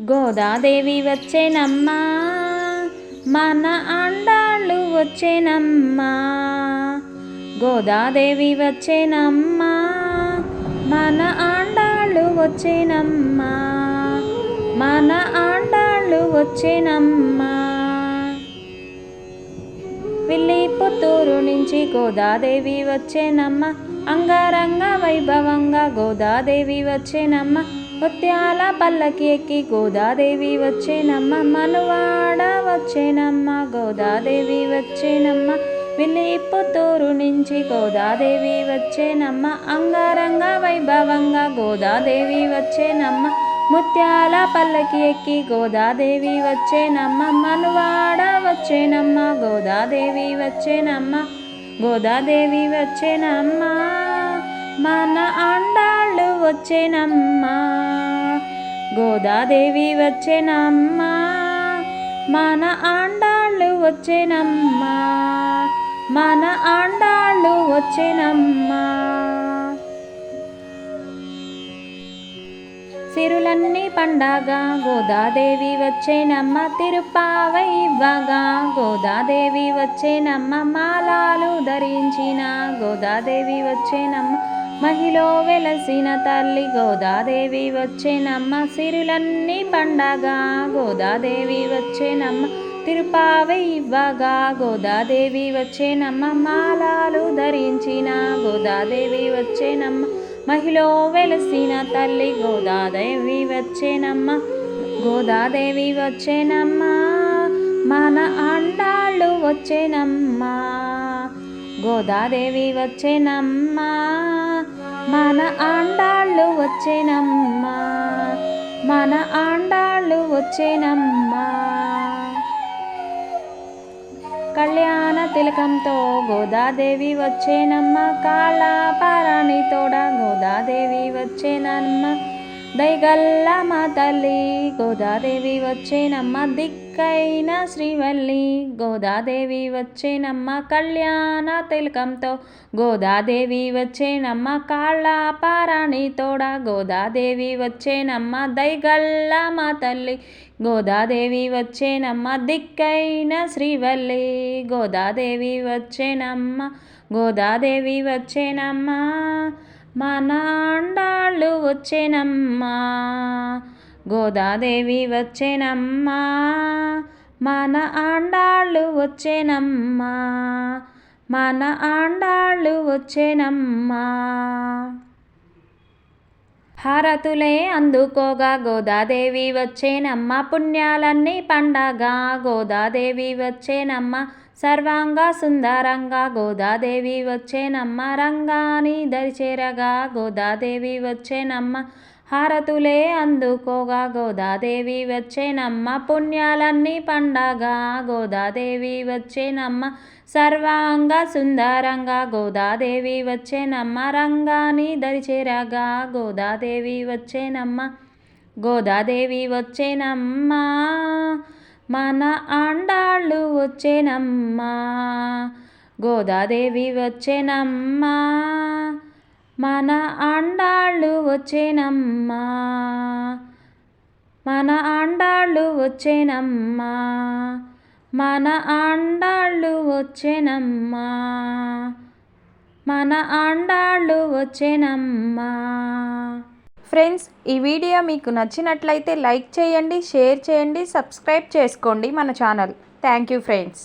గోదాదేవి వచ్చేనమ్మా. మన ఆండాళ్ళు వచ్చేనమ్మా. గోదాదేవి వచ్చేనమ్మా. మన ఆండాళ్ళు వచ్చేనమ్మా. మన ఆండాళ్ళు వచ్చేనమ్మా. వెళ్ళి పుత్తూరు నుంచి గోదాదేవి వచ్చేనమ్మ. అంగరంగ వైభవంగా గోదాదేవి వచ్చేనమ్మ. ముత్యాల పల్లకి ఎక్కి గోదాదేవి వచ్చేనమ్మ మనువాడ వచ్చేనమ్మ గోదాదేవి వచ్చేనమ్మ విల్లిపుత్తూరు నుంచి గోదాదేవి వచ్చేనమ్మ అంగారంగ వైభవంగా గోదాదేవి వచ్చేనమ్మ ముత్యాల పల్లకి ఎక్కి గోదాదేవి వచ్చేనమ్మ మనువాడ వచ్చేనమ్మ గోదాదేవి వచ్చేనమ్మ గోదాదేవి వచ్చేనమ్మ మన అండ వచ్చేనమ్మా. గోదాదేవి వచ్చేనమ్మా. మన ఆండాళ్ళు వచ్చేనమ్మా. మన ఆండాళ్ళు వచ్చేనమ్మా. సిరులన్నీ పండగ గోదాదేవి వచ్చేనమ్మ తిరుపావైవ్వగా గోదాదేవి వచ్చేనమ్మ మాలాలు ధరించిన గోదాదేవి వచ్చేనమ్మ మహిళ వెలసిన తల్లి గోదాదేవి వచ్చేనమ్మ సిరులన్నీ పండగ. గోదాదేవి వచ్చేనమ్మ తిరుపావై ఇవ్వగా. గోదాదేవి వచ్చేనమ్మ మాలాలు ధరించిన. గోదాదేవి వచ్చేనమ్మ మహిళ వెలసిన తల్లి గోదాదేవి వచ్చేనమ్మ గోదాదేవి వచ్చేనమ్మ మన అండాళ్ళు వచ్చేనమ్మ గోదాదేవి వచ్చేనమ్మా. ఆండాళ్ళు వచ్చేనమ్మా. మన ఆండాళ్ళు వచ్చేనమ్మా. కళ్యాణ తిలకంతో గోదాదేవి వచ్చేనమ్మ. కాళాపారాణి తోడ గోదాదేవి వచ్చేనమ్మ. దయగల్ల మా తల్లి గోదాదేవి వచ్చేనమ్మ. దిక్కైన శ్రీవల్లి గోదాదేవి వచ్చేనమ్మ కళ్యాణ తిలకంతో. గోదాదేవి వచ్చేనమ్మ కాళ్ళాపారాణి తోడ. గోదాదేవి వచ్చేనమ్మ దైగల్ల మా తల్లి. గోదాదేవి వచ్చేనమ్మ దిక్కైన శ్రీవల్లి. గోదాదేవి వచ్చేనమ్మ గోదాదేవి వచ్చేనమ్మ మా నాండాళ్ళు వచ్చేనమ్మా గోదాదేవి వచ్చేనమ్మా మన ఆండాళ్ళు వచ్చేనమ్మా మన ఆండాళ్ళు వచ్చేనమ్మా. హారతులే అందుకోగా గోదాదేవి వచ్చేనమ్మ పుణ్యాలన్నీ పండగ గోదాదేవి వచ్చేనమ్మ సర్వాంగ సుందరంగా గోదాదేవి వచ్చేనమ్మ రంగాని దరిచేరగా గోదాదేవి వచ్చేనమ్మ హారతులే అందుకోగా గోదాదేవి వచ్చేనమ్మ పుణ్యాలన్నీ పండగ గోదాదేవి వచ్చేనమ్మ సర్వాంగ సుందరంగా గోదాదేవి వచ్చేనమ్మ రంగాని దరిచేరగా గోదాదేవి వచ్చేనమ్మ గోదాదేవి వచ్చేనమ్మ. మన ఆండాళ్ళు వచ్చేనమ్మా. గోదాదేవి వచ్చేనమ్మా. మన ఆండాళ్ళు వచ్చేనమ్మా. మన ఆండాళ్ళు వచ్చేనమ్మా. మన ఆండాళ్ళు వచ్చేనమ్మా. మన ఆండాళ్ళు వచ్చేనమ్మా. ఫ్రెండ్స్ ఈ వీడియో మీకు నచ్చినట్లయితే లైక్ చేయండి షేర్ చేయండి సబ్స్క్రైబ్ చేసుకోండి మన ఛానల్. Thank you friends.